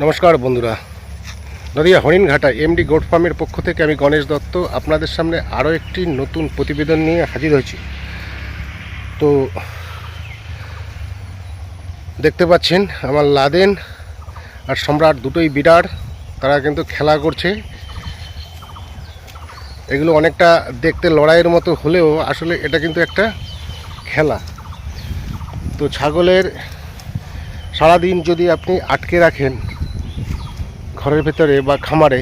নমস্কার বন্ধুরা। Nadia Haringhata MD goat ফার্মের পক্ষ থেকে আমি গণেশ দত্ত। আপনাদের সামনে আরও একটি নতুন প্রতিবেদন নিয়ে হাজির হয়েছি। তো দেখতে পাচ্ছেন, আমার লাদেন আর সম্রাট দুটোই বিরাট তারা কিন্তু খেলা করছে। এগুলো অনেকটা দেখতে লড়াইয়ের মতো হলেও আসলে এটা কিন্তু একটা খেলা। তো ছাগলের সারাদিন যদি আপনি আটকে রাখেন ঘরের ভেতরে বা খামারে,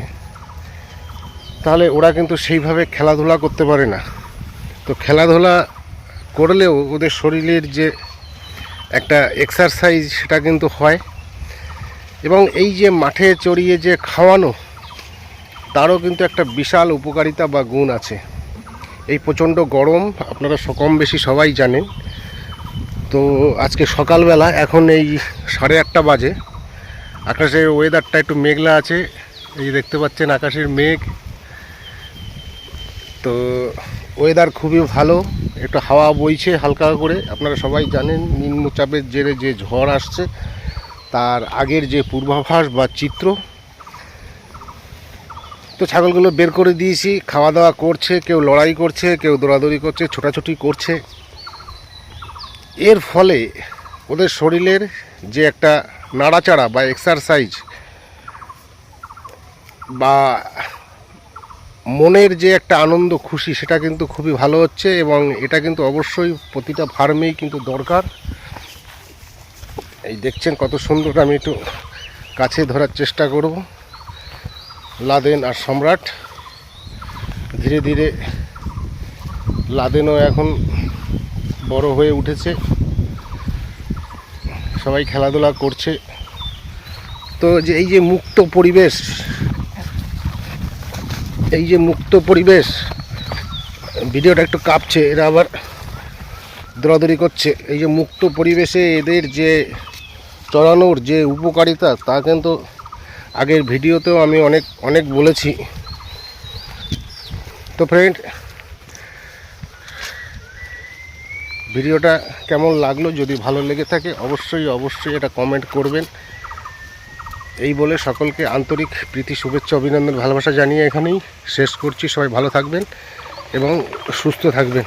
তাহলে ওরা কিন্তু সেইভাবে খেলাধুলা করতে পারে না। তো খেলাধুলা করলেও ওদের শরীরের যে একটা এক্সারসাইজ সেটা কিন্তু হয় এবং এই যে মাঠে চড়িয়ে যে খাওয়ানো, তারও কিন্তু একটা বিশাল উপকারিতা বা গুণ আছে। এই প্রচণ্ড গরম, আপনারা কম বেশি সবাই জানেন। তো আজকে সকালবেলা, এখন এই সাড়ে আটটা বাজে। আকাশের ওয়েদারটা একটু মেঘলা আছে। এই দেখতে পাচ্ছেন আকাশের মেঘ। তো ওয়েদার খুবই ভালো। একটু হাওয়া বইছে হালকা করে। আপনারা সবাই জানেন, নিম্নচাপের জেরে যে ঝড় আসছে, তার আগের যে পূর্বাভাস বা চিত্র। তো ছাগলগুলো বের করে দিয়েছি খাওয়া দাওয়া করছে, কেউ লড়াই করছে, কেউ দৌড়াদৌড়ি করছে, ছোটাছুটি করছে। এর ফলে ওদের শরীরের যে একটা নাড়াচাড়া বা এক্সারসাইজ বা মনের যে একটা আনন্দ, খুশি, সেটা কিন্তু খুবই ভালো হচ্ছে এবং এটা কিন্তু অবশ্যই প্রতিটা ফার্মেই কিন্তু দরকার। এই দেখছেন কত সুন্দর আমি একটু কাছে ধরার চেষ্টা করব। লাদেন আর সম্রাট ধীরে ধীরে লাদেনও এখন বড় হয়ে উঠেছে। সবাই খেলাধুলা করছে। তো যে এই যে মুক্ত পরিবেশ, এই যে মুক্ত পরিবেশ, ভিডিওটা একটু কাঁপছে, এরা আবার দৌড়াদৌড়ি করছে। এই যে মুক্ত পরিবেশে এদের যে চড়ানোর যে উপকারিতা, তা কিন্তু আগের ভিডিওতেও আমি অনেক অনেক বলেছি। তো ফ্রেন্ড ভিডিওটা কেমন লাগল, যদি ভালো লেগে থাকে, অবশ্যই অবশ্যই এটা কমেন্ট করবেন। এই বলে সকলকে আন্তরিক প্রীতি, শুভেচ্ছা, অভিনন্দন, ভালোবাসা জানিয়ে এখানেই শেষ করছি। সবাই ভালো থাকবেন এবং সুস্থ থাকবেন।